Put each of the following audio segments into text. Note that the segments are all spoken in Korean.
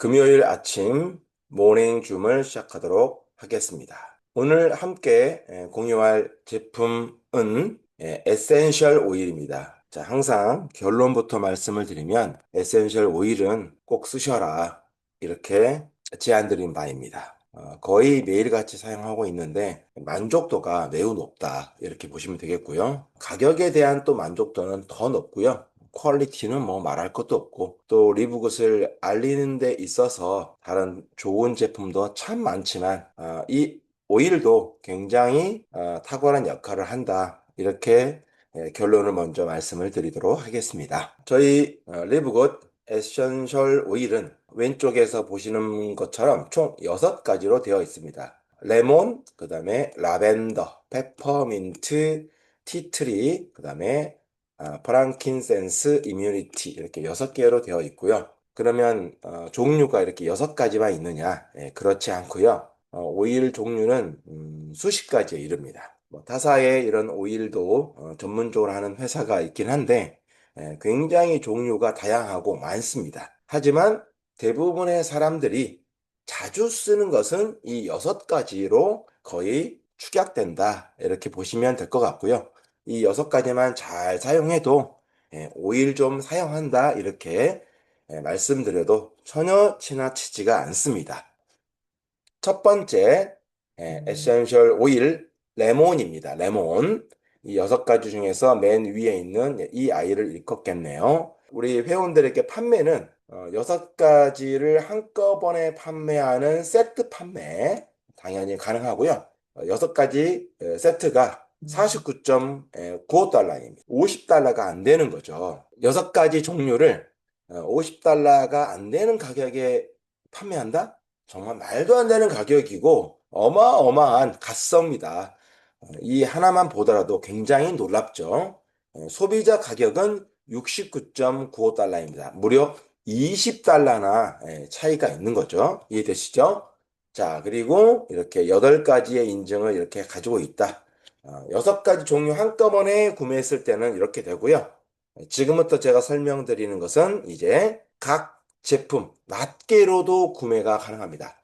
금요일 아침 모닝 줌을 시작하도록 하겠습니다. 오늘 함께 예, 공유할 제품은 예, 에센셜 오일입니다. 자, 항상 결론부터 말씀을 드리면 에센셜 오일은 꼭 쓰셔라. 이렇게 제안드린 바입니다. 어, 거의 매일같이 사용하고 있는데 만족도가 매우 높다. 이렇게 보시면 되겠고요. 가격에 대한 또 만족도는 더 높고요. 퀄리티는 뭐 말할 것도 없고 또 리브굿을 알리는 데 있어서 다른 좋은 제품도 참 많지만 아, 이 오일도 굉장히 아, 탁월한 역할을 한다. 이렇게 예, 결론을 먼저 말씀을 드리도록 하겠습니다. 저희 어, 리브굿 에센셜 오일은 왼쪽에서 보시는 것처럼 총 6가지로 되어 있습니다. 레몬, 그 다음에 라벤더, 페퍼민트, 티트리, 그 다음에 아, 프랑킨센스, 이뮤니티 이렇게 여섯 개로 되어 있고요. 그러면 어, 종류가 이렇게 여섯 가지만 있느냐? 예, 그렇지 않고요. 어, 오일 종류는 음, 수십 가지에 이릅니다. 뭐 타사의 이런 오일도 어, 전문적으로 하는 회사가 있긴 한데 예, 굉장히 종류가 다양하고 많습니다. 하지만 대부분의 사람들이 자주 쓰는 것은 이 여섯 가지로 거의 축약된다. 이렇게 보시면 될 것 같고요. 이 여섯 가지만 잘 사용해도 예, 오일 좀 사용한다. 이렇게 예, 말씀드려도 전혀 지나치지가 않습니다. 첫 번째 예, 에센셜 오일 레몬입니다. 레몬. 이 여섯 가지 중에서 맨 위에 있는 이 아이를 일컫겠네요. 우리 회원들에게 판매는 어, 여섯 가지를 한꺼번에 판매하는 세트 판매 당연히 가능하고요. 어, 여섯 가지 에, 세트가 49.95달러입니다. 50달러가 안 되는 거죠. 여섯 가지 종류를 50달러가 안 되는 가격에 판매한다? 정말 말도 안 되는 가격이고 어마어마한 갓섭니다. 이 하나만 보더라도 굉장히 놀랍죠. 어, 소비자 가격은 69.95달러입니다. 무려 20달러나 예, 차이가 있는 거죠. 이해되시죠? 자, 그리고 이렇게 8가지의 인증을 이렇게 가지고 있다. 어, 여섯 가지 종류 한꺼번에 구매했을 때는 이렇게 되고요. 지금부터 제가 설명드리는 것은 이제 각 제품 낱개로도 구매가 가능합니다.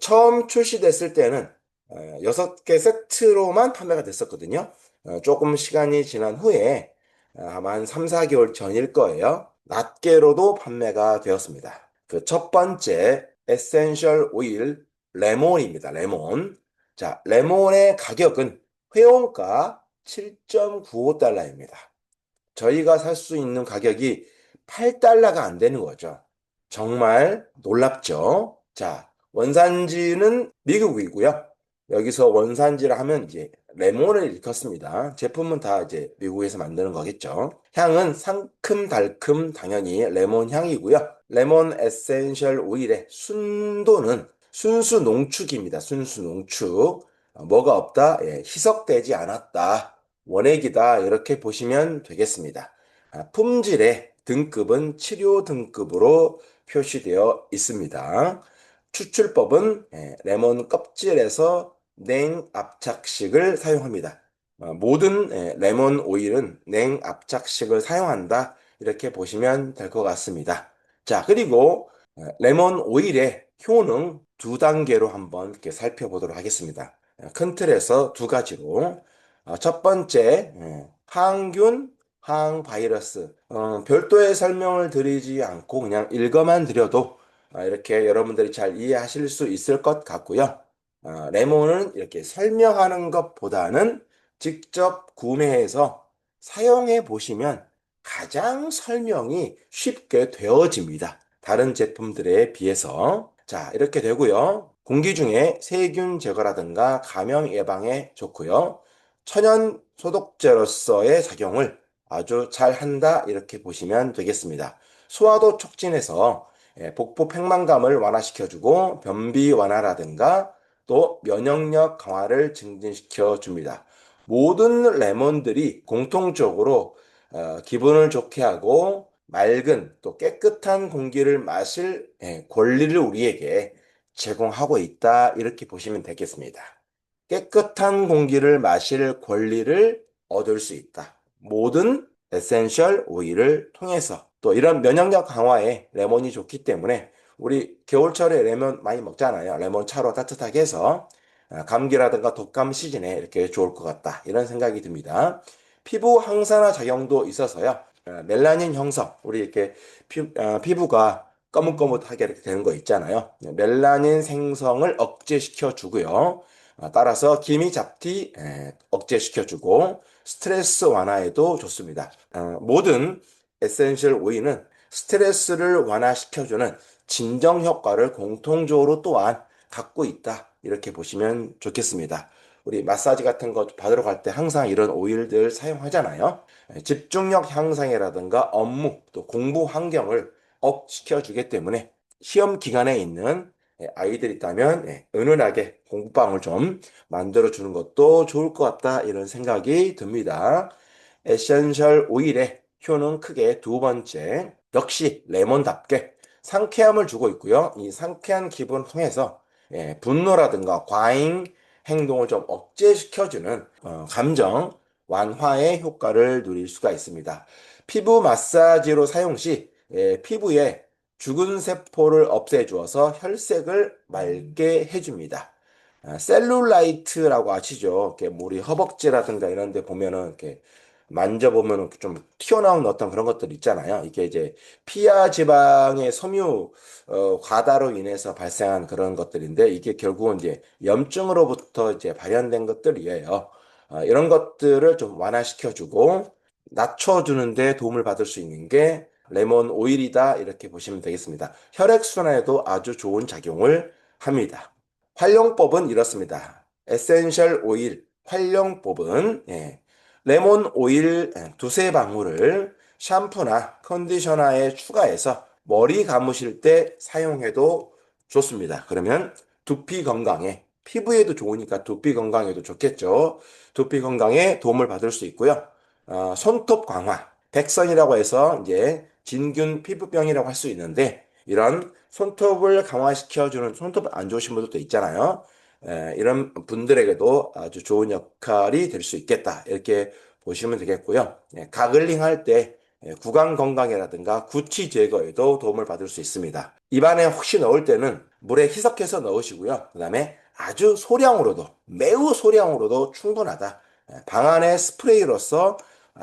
처음 출시됐을 때는 어, 여섯 개 세트로만 판매가 됐었거든요. 어, 조금 시간이 지난 후에 아마 한 3, 4개월 전일 거예요. 낱개로도 판매가 되었습니다. 그 첫 번째 에센셜 오일 레몬입니다. 레몬. 자, 레몬의 가격은 회원가 7.95달러입니다. 저희가 살 수 있는 가격이 8달러가 안 되는 거죠. 정말 놀랍죠? 자, 원산지는 미국이고요. 여기서 원산지를 하면 이제 레몬을 일컫습니다. 제품은 다 이제 미국에서 만드는 거겠죠. 향은 상큼 달큼 당연히 레몬 향이고요. 레몬 에센셜 오일의 순도는 순수 농축입니다. 순수 농축. 어, 뭐가 없다? 예, 희석되지 않았다. 원액이다. 이렇게 보시면 되겠습니다. 아, 품질의 등급은 치료 등급으로 표시되어 있습니다. 추출법은 예, 레몬 껍질에서 냉압착식을 사용합니다. 어, 모든 예, 레몬 오일은 냉압착식을 사용한다. 이렇게 보시면 될 것 같습니다. 자, 그리고 예, 레몬 오일의 효능 두 단계로 한번 이렇게 살펴보도록 하겠습니다. 큰 틀에서 두 가지로. 어, 첫 번째, 항균, 항바이러스. 어, 별도의 설명을 드리지 않고 그냥 읽어만 드려도 어, 이렇게 여러분들이 잘 이해하실 수 있을 것 같고요. 어, 레몬은 이렇게 설명하는 것보다는 직접 구매해서 사용해 보시면 가장 설명이 쉽게 되어집니다. 다른 제품들에 비해서. 자, 이렇게 되고요. 공기 중에 세균 제거라든가 감염 예방에 좋고요. 천연 소독제로서의 작용을 아주 잘 한다. 이렇게 보시면 되겠습니다. 소화도 촉진해서 예, 복부 팽만감을 완화시켜주고 변비 완화라든가 또 면역력 강화를 증진시켜 줍니다. 모든 레몬들이 공통적으로 어, 기분을 좋게 하고 맑은 또 깨끗한 공기를 마실 예, 권리를 우리에게 제공하고 있다 이렇게 보시면 되겠습니다. 깨끗한 공기를 마실 권리를 얻을 수 있다. 모든 에센셜 오일을 통해서 또 이런 면역력 강화에 레몬이 좋기 때문에 우리 겨울철에 레몬 많이 먹잖아요. 레몬 차로 따뜻하게 해서 아, 감기라든가 독감 시즌에 이렇게 좋을 것 같다. 이런 생각이 듭니다. 피부 항산화 작용도 있어서요. 아, 멜라닌 형성, 우리 이렇게 피, 아, 피부가 거뭇거뭇하게 이렇게 되는 거 있잖아요. 멜라닌 생성을 억제시켜 주고요. 따라서 기미 잡티 억제시켜 주고 스트레스 완화에도 좋습니다. 모든 에센셜 오일은 스트레스를 완화시켜 주는 진정 효과를 공통적으로 또한 갖고 있다. 이렇게 보시면 좋겠습니다. 우리 마사지 같은 거 받으러 갈 때 항상 이런 오일들 사용하잖아요. 예, 집중력 향상이라든가 업무 또 공부 환경을 업 시켜 주기 때문에 시험 기간에 있는 예, 아이들 있다면 예, 은은하게 공부방을 좀 만들어 주는 것도 좋을 것 같다 이런 생각이 듭니다. 에센셜 오일의 효는 크게 두 번째 역시 레몬답게 상쾌함을 주고 있고요. 이 상쾌한 기분을 통해서 예, 분노라든가 과잉 행동을 좀 억제시켜주는 어, 감정 완화의 효과를 누릴 수가 있습니다. 피부 마사지로 사용 시 예, 피부에 죽은 세포를 없애주어서 혈색을 맑게 해줍니다. 아, 셀룰라이트라고 아시죠? 이렇게 우리 허벅지라든가 이런 데 보면은 이렇게 만져보면 좀 튀어나온 어떤 그런 것들 있잖아요. 이게 이제 피하 지방의 섬유 어, 과다로 인해서 발생한 그런 것들인데 이게 결국은 이제 염증으로부터 이제 발현된 것들이에요. 어, 이런 것들을 좀 완화시켜주고 낮춰주는데 도움을 받을 수 있는 게 레몬 오일이다 이렇게 보시면 되겠습니다. 혈액순환에도 아주 좋은 작용을 합니다. 활용법은 이렇습니다. 에센셜 오일 활용법은 예, 레몬 오일 두세 방울을 샴푸나 컨디셔너에 추가해서 머리 감으실 때 사용해도 좋습니다. 그러면 두피 건강에 피부에도 좋으니까 두피 건강에도 좋겠죠. 두피 건강에 도움을 받을 수 있고요. 어, 손톱 강화, 백선이라고 해서 이제 진균 피부병이라고 할 수 있는데 이런 손톱을 강화시켜주는 손톱 안 좋으신 분들도 있잖아요. 이런 분들에게도 아주 좋은 역할이 될 수 있겠다. 이렇게 보시면 되겠고요. 예, 가글링 할때 예, 구강 건강이라든가 구취 제거에도 도움을 받을 수 있습니다. 입안에 혹시 넣을 때는 물에 희석해서 넣으시고요. 그 다음에 아주 소량으로도 매우 소량으로도 충분하다. 예, 방 안에 스프레이로서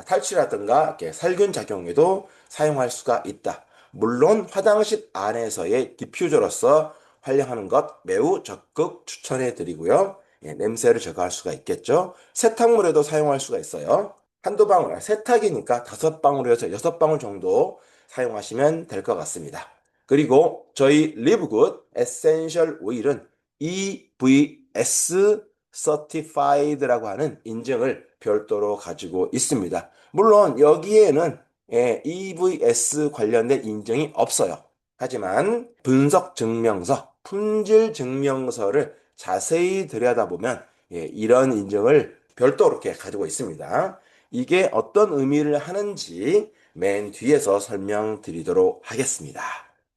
탈취라든가 살균 작용에도 사용할 수가 있다. 물론 화장실 안에서의 디퓨저로서 활용하는 것 매우 적극 추천해 드리고요. 예, 냄새를 제거할 수가 있겠죠. 세탁물에도 사용할 수가 있어요. 한두 방울, 세탁이니까 다섯 방울에서 여섯 방울 정도 사용하시면 될 것 같습니다. 그리고 저희 리브굿 에센셜 오일은 EVS Certified라고 하는 인증을 별도로 가지고 있습니다. 물론 여기에는 예, EVS 관련된 인증이 없어요. 하지만 분석 증명서, 품질 증명서를 자세히 들여다보면 예, 이런 인증을 별도로 이렇게 가지고 있습니다. 이게 어떤 의미를 하는지 맨 뒤에서 설명드리도록 하겠습니다.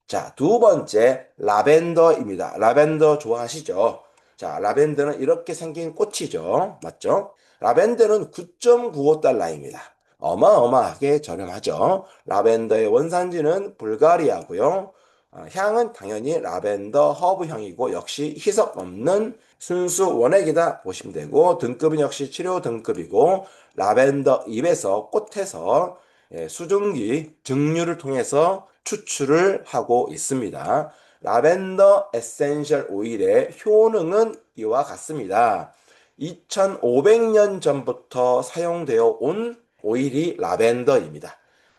자, 두 번째 라벤더입니다. 라벤더 좋아하시죠? 자, 라벤더는 이렇게 생긴 꽃이죠. 맞죠? 라벤더는 9.95달러입니다. 어마어마하게 저렴하죠. 라벤더의 원산지는 불가리아고요. 어, 향은 당연히 라벤더 허브 향이고 역시 희석 없는 순수 원액이다 보시면 되고 등급은 역시 치료 등급이고 라벤더 잎에서 꽃에서 예, 수증기 증류를 통해서 추출을 하고 있습니다. 라벤더 에센셜 오일의 효능은 이와 같습니다. 2500년 전부터 사용되어 온 오일이 라벤더입니다.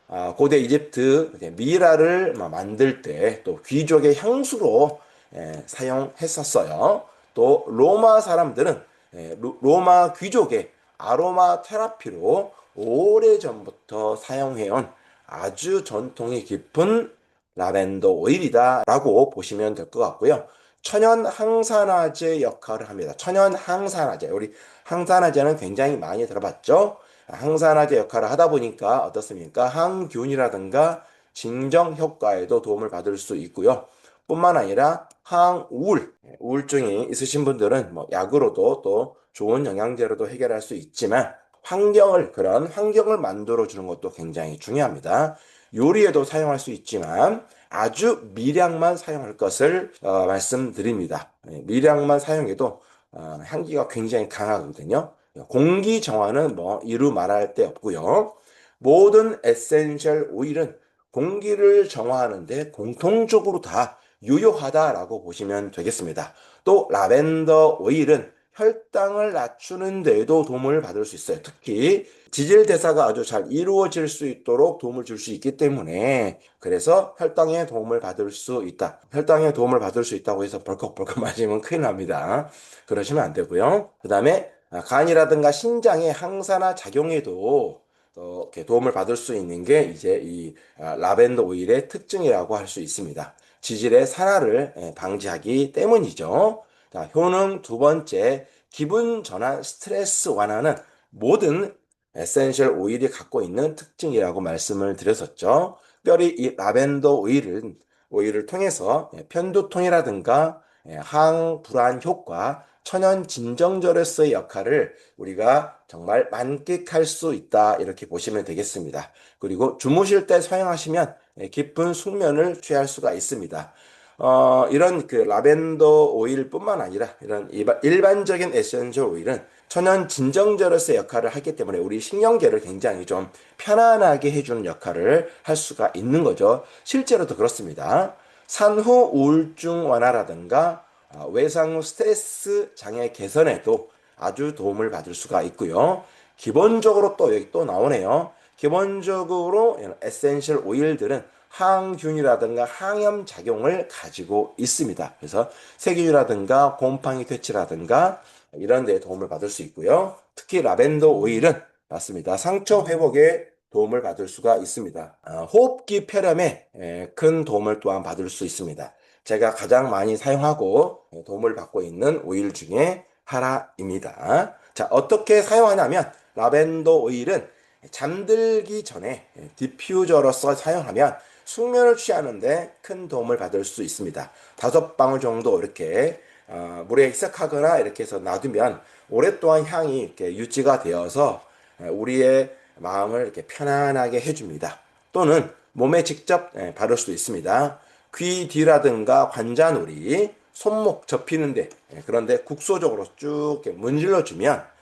아, 고대 이집트 미라를 만들 때 또 귀족의 향수로 예, 사용했었어요. 또 로마 사람들은 예, 로마 귀족의 아로마 테라피로 오래 전부터 사용해온 아주 전통이 깊은 라벤더 오일이다라고 보시면 될 것 같고요. 천연 항산화제 역할을 합니다. 천연 항산화제. 우리 항산화제는 굉장히 많이 들어봤죠? 항산화제 역할을 하다 보니까 어떻습니까? 항균이라든가 진정 효과에도 도움을 받을 수 있고요. 뿐만 아니라 항우울, 우울증이 있으신 분들은 뭐 약으로도 또 좋은 영양제로도 해결할 수 있지만 환경을 그런 환경을 만들어 주는 것도 굉장히 중요합니다. 요리에도 사용할 수 있지만 아주 미량만 사용할 것을 어, 말씀드립니다. 예, 미량만 사용해도 어, 향기가 굉장히 강하거든요. 공기 정화는 뭐 이루 말할 데 없고요. 모든 에센셜 오일은 공기를 정화하는데 공통적으로 다 유효하다라고 보시면 되겠습니다. 또 라벤더 오일은 혈당을 낮추는 데에도 도움을 받을 수 있어요. 특히 지질 대사가 아주 잘 이루어질 수 있도록 도움을 줄 수 있기 때문에 그래서 혈당에 도움을 받을 수 있다. 혈당에 도움을 받을 수 있다고 해서 벌컥벌컥 마시면 큰일 납니다. 그러시면 안 되고요. 그 다음에 간이라든가 신장의 항산화 작용에도 이렇게 도움을 받을 수 있는 게 이제 이 아, 라벤더 오일의 특징이라고 할 수 있습니다. 지질의 산화를 예, 방지하기 때문이죠. 자, 효능 두 번째, 기분 전환, 스트레스 완화는 모든 에센셜 오일이 갖고 있는 특징이라고 말씀을 드렸었죠. 특별히 이 라벤더 오일은 오일을 통해서 예, 편두통이라든가 예, 항불안 효과, 천연 진정저로서의 역할을 우리가 정말 만끽할 수 있다 이렇게 보시면 되겠습니다. 그리고 주무실 때 사용하시면 예, 깊은 숙면을 취할 수가 있습니다. 어, 이런 그 라벤더 오일뿐만 아니라 이런 일반적인 에센셜 오일은 천연 진정제로서의 역할을 하기 때문에 우리 신경계를 굉장히 좀 편안하게 해주는 역할을 할 수가 있는 거죠. 실제로도 그렇습니다. 산후 우울증 완화라든가 아, 외상 후 스트레스 장애 개선에도 아주 도움을 받을 수가 있고요. 기본적으로 또 여기 또 나오네요. 기본적으로 에센셜 오일들은 항균이라든가 항염 작용을 가지고 있습니다. 그래서 세균이라든가 곰팡이 퇴치라든가 이런 데 도움을 받을 수 있고요. 특히 라벤더 오일은 맞습니다. 상처 회복에 도움을 받을 수가 있습니다. 아, 호흡기 폐렴에 큰 도움을 또한 받을 수 있습니다. 제가 가장 많이 사용하고 도움을 받고 있는 오일 중에 하나입니다. 자, 어떻게 사용하냐면 라벤더 오일은 잠들기 전에 디퓨저로서 사용하면 숙면을 취하는데 큰 도움을 받을 수 있습니다. 다섯 방울 정도 이렇게 어, 물에 희석하거나 이렇게 해서 놔두면 오랫동안 향이 이렇게 유지가 되어서 우리의 마음을 이렇게 편안하게 해줍니다. 또는 몸에 직접 바를 수도 있습니다. 귀 뒤라든가 관자놀이, 손목 접히는데 그런데 국소적으로 쭉 문질러 주면 어,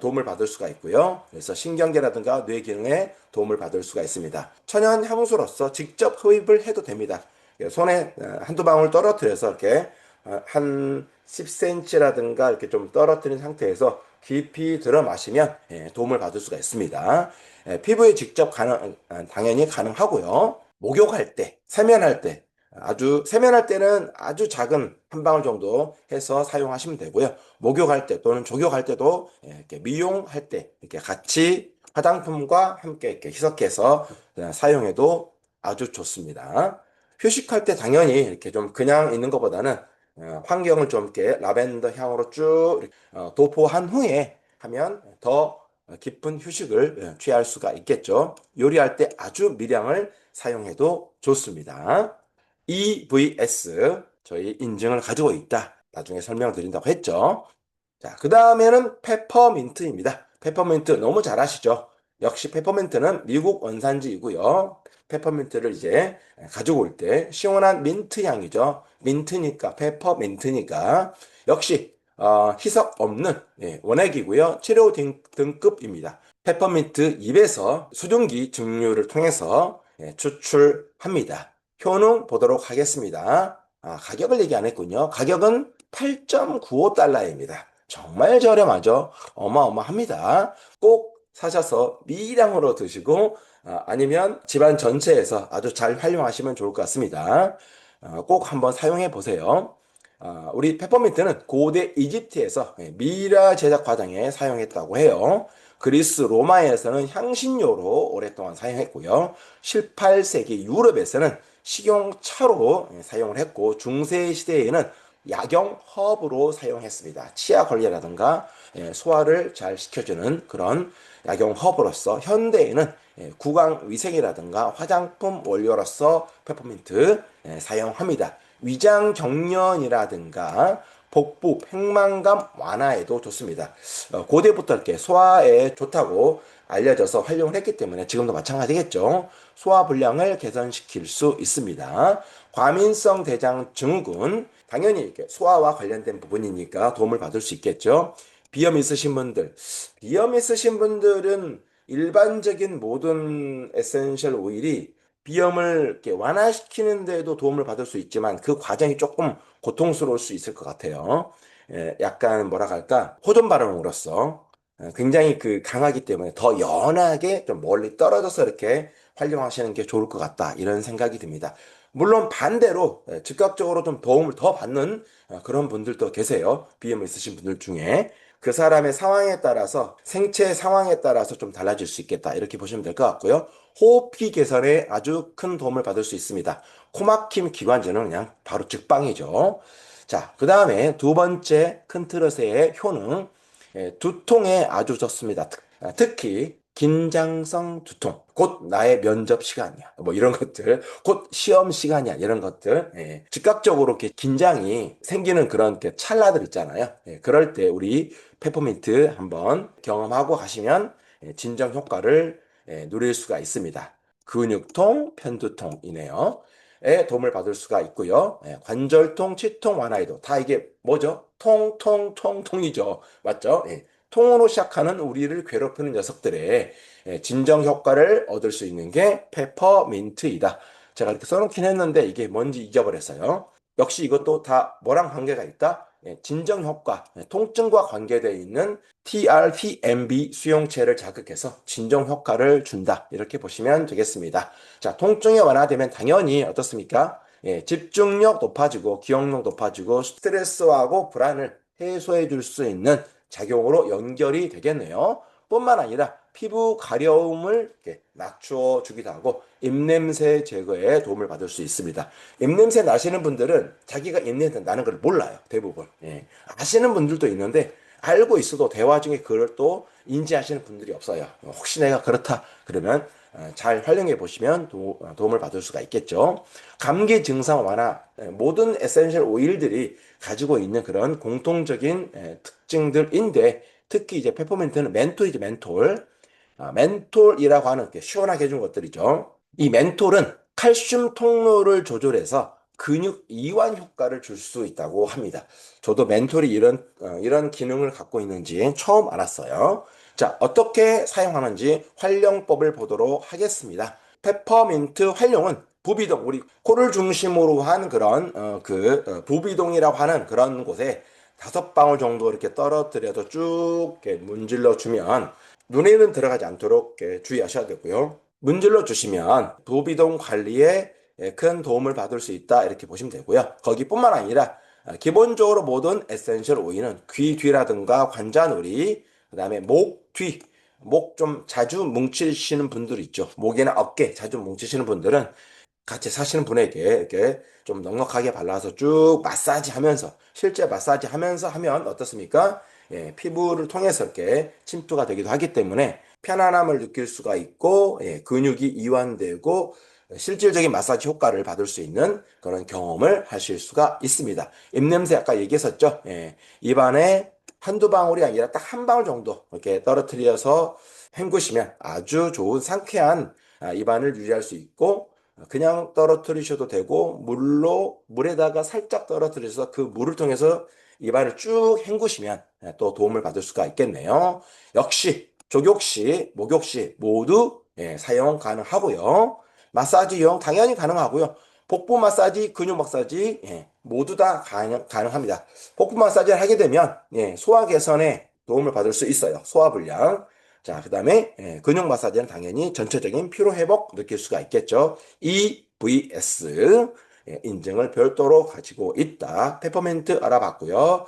도움을 받을 수가 있고요. 그래서 신경계라든가 뇌 기능에 도움을 받을 수가 있습니다. 천연 향수로서 직접 흡입을 해도 됩니다. 손에 어, 한두 방울 떨어뜨려서 이렇게 어, 한 10cm라든가 이렇게 좀 떨어뜨린 상태에서 깊이 들어 마시면 예, 도움을 받을 수가 있습니다. 예, 피부에 직접 가능, 당연히 가능하고요. 목욕할 때, 세면할 때, 아주 세면할 때는 아주 작은 한 방울 정도 해서 사용하시면 되고요. 목욕할 때 또는 조격할 때도 예, 이렇게 미용할 때 이렇게 같이 화장품과 함께 이렇게 희석해서 사용해도 아주 좋습니다. 휴식할 때 당연히 이렇게 좀 그냥 있는 것보다는 어, 환경을 좀 이렇게 라벤더 향으로 쭉 어, 도포한 후에 하면 더 깊은 휴식을 예, 취할 수가 있겠죠. 요리할 때 아주 미량을 사용해도 좋습니다. EVS 저희 인증을 가지고 있다. 나중에 설명드린다고 했죠. 자, 그 다음에는 페퍼민트입니다. 페퍼민트 너무 잘 아시죠? 역시 페퍼민트는 미국 원산지이고요. 페퍼민트를 이제 가지고 올 때 시원한 민트 향이죠. 민트니까 페퍼민트니까 역시 어, 희석 없는 예, 원액이고요. 치료 등, 등급입니다. 페퍼민트 입에서 수증기 증류를 통해서 예, 추출합니다. 효능 보도록 하겠습니다. 아, 가격을 얘기 안 했군요. 가격은 8.95달러입니다. 정말 저렴하죠? 어마어마합니다. 꼭 사셔서 미량으로 드시고 아, 니면 집안 전체에서 아주 잘 활용하시면 좋을 것 같습니다. 아, 꼭 한번 사용해 보세요. 아, 우리 페퍼민트는 고대 이집트에서 미라 제작 과정에 사용했다고 해요. 그리스 로마에서는 향신료로 오랫동안 사용했고요. 18세기 유럽에서는 식용차로 사용을 했고 중세 시대에는 약용 허브로 사용했습니다. 치아 관리라든가 예, 소화를 잘 시켜주는 그런 약용 허브로서 현대에는 예, 구강 위생이라든가 화장품 원료로서 페퍼민트 예, 사용합니다. 위장 경련이라든가 복부, 팽만감 완화에도 좋습니다. 어, 고대부터 이렇게 소화에 좋다고 알려져서 활용을 했기 때문에 지금도 마찬가지겠죠. 소화 불량을 개선시킬 수 있습니다. 과민성 대장 증후군 당연히 이렇게 소화와 관련된 부분이니까 도움을 받을 수 있겠죠. 비염 있으신 분들, 비염 있으신 분들은 일반적인 모든 에센셜 오일이 비염을 이렇게 완화시키는 데도 도움을 받을 수 있지만 그 과정이 조금 고통스러울 수 있을 것 같아요. 예, 약간 뭐라 할까 호전 발음으로써 어, 굉장히 그 강하기 때문에 더 연하게 좀 멀리 떨어져서 이렇게 활용하시는 게 좋을 것 같다 이런 생각이 듭니다. 물론 반대로 예, 즉각적으로 좀 도움을 더 받는 어, 그런 분들도 계세요. 비염 있으신 분들 중에 그 사람의 상황에 따라서 생체 상황에 따라서 좀 달라질 수 있겠다 이렇게 보시면 될 것 같고요. 호흡기 개선에 아주 큰 도움을 받을 수 있습니다. 코막힘 기관지는 그냥 바로 직방이죠. 자, 그 다음에 두 번째 큰 트롯의 효능 예, 두통에 아주 좋습니다. 아, 특히 긴장성 두통, 곧 나의 면접 시간이야. 뭐 이런 것들, 곧 시험 시간이야. 이런 것들. 예. 즉각적으로 이렇게 긴장이 생기는 그런 찰나들 있잖아요. 예. 그럴 때 우리 페퍼민트 한번 경험하고 가시면 예, 진정 효과를 예, 누릴 수가 있습니다. 근육통, 편두통이네요. 에 도움을 받을 수가 있고요. 예, 관절통, 치통 완화에도 다 이게 뭐죠? 통, 통, 통, 통이죠. 맞죠? 예, 통으로 시작하는 우리를 괴롭히는 녀석들의 예, 진정 효과를 얻을 수 있는 게 페퍼민트이다. 제가 이렇게 써놓긴 했는데 이게 뭔지 잊어버렸어요. 역시 이것도 다 뭐랑 관계가 있다? 예, 진정 효과, 예, 통증과 관계되어 있는 TRTMB 수용체를 자극해서 진정 효과를 준다. 이렇게 보시면 되겠습니다. 자, 통증이 완화되면 당연히 어떻습니까? 예, 집중력 높아지고 기억력 높아지고 스트레스하고 불안을 해소해 줄 수 있는 작용으로 연결이 되겠네요. 뿐만 아니라 피부 가려움을 낮추어 주기도 하고 입냄새 제거에 도움을 받을 수 있습니다. 입냄새 나시는 분들은 자기가 입냄새 나는 걸 몰라요. 대부분. 예. 아시는 분들도 있는데 알고 있어도 대화 중에 그걸 또 인지하시는 분들이 없어요. 혹시 내가 그렇다 그러면 어, 잘 활용해 보시면 도, 어, 움을 받을 수가 있겠죠. 감기 증상 완화 예, 모든 에센셜 오일들이 가지고 있는 그런 공통적인 예, 특징들인데 특히 이제 페퍼민트는 멘톨이죠 멘톨. 아, 멘톨이라고 하는 게 시원하게 해준 것들이죠. 이 멘톨은 칼슘 통로를 조절해서 근육 이완 효과를 줄 수 있다고 합니다. 저도 멘톨이 이런 어, 이런 기능을 갖고 있는지 처음 알았어요. 자, 어떻게 사용하는지 활용법을 보도록 하겠습니다. 페퍼민트 활용은 부비동, 우리 코를 중심으로 한 그런 어, 그 어, 부비동이라고 하는 그런 곳에 다섯 방울 정도 이렇게 떨어뜨려서 쭉 문질러 주면 눈에는 들어가지 않도록 주의하셔야 되고요. 문질러 주시면 부비동 관리에 큰 도움을 받을 수 있다 이렇게 보시면 되고요. 거기뿐만 아니라 기본적으로 모든 에센셜 오일은 귀 뒤라든가 관자놀이, 그 다음에 목 뒤, 목 좀 자주 뭉치시는 분들 있죠. 목이나 어깨 자주 뭉치시는 분들은 같이 사시는 분에게 이렇게 좀 넉넉하게 발라서 쭉 마사지 하면서 실제 마사지 하면서 하면 어떻습니까? 예, 피부를 통해서 이렇게 침투가 되기도 하기 때문에 편안함을 느낄 수가 있고 예, 근육이 이완되고 실질적인 마사지 효과를 받을 수 있는 그런 경험을 하실 수가 있습니다. 입냄새 아까 얘기했었죠. 예, 입안에 한두 방울이 아니라 딱 한 방울 정도 이렇게 떨어뜨려서 헹구시면 아주 좋은 상쾌한 아, 입안을 유지할 수 있고 그냥 떨어뜨리셔도 되고 물로 물에다가 살짝 떨어뜨려서 그 물을 통해서 입안을 쭉 헹구시면 또 도움을 받을 수가 있겠네요. 역시 족욕시, 목욕시 모두 예, 사용 가능하고요. 마사지 이용 당연히 가능하고요. 복부 마사지, 근육 마사지 예, 모두 다 가능, 가능합니다. 복부 마사지를 하게 되면 예, 소화 개선에 도움을 받을 수 있어요. 소화 불량. 자, 그 다음에 예, 근육 마사지는 당연히 전체적인 피로 회복 느낄 수가 있겠죠. EVS 예, 인증을 별도로 가지고 있다. 페퍼멘트 알아봤고요.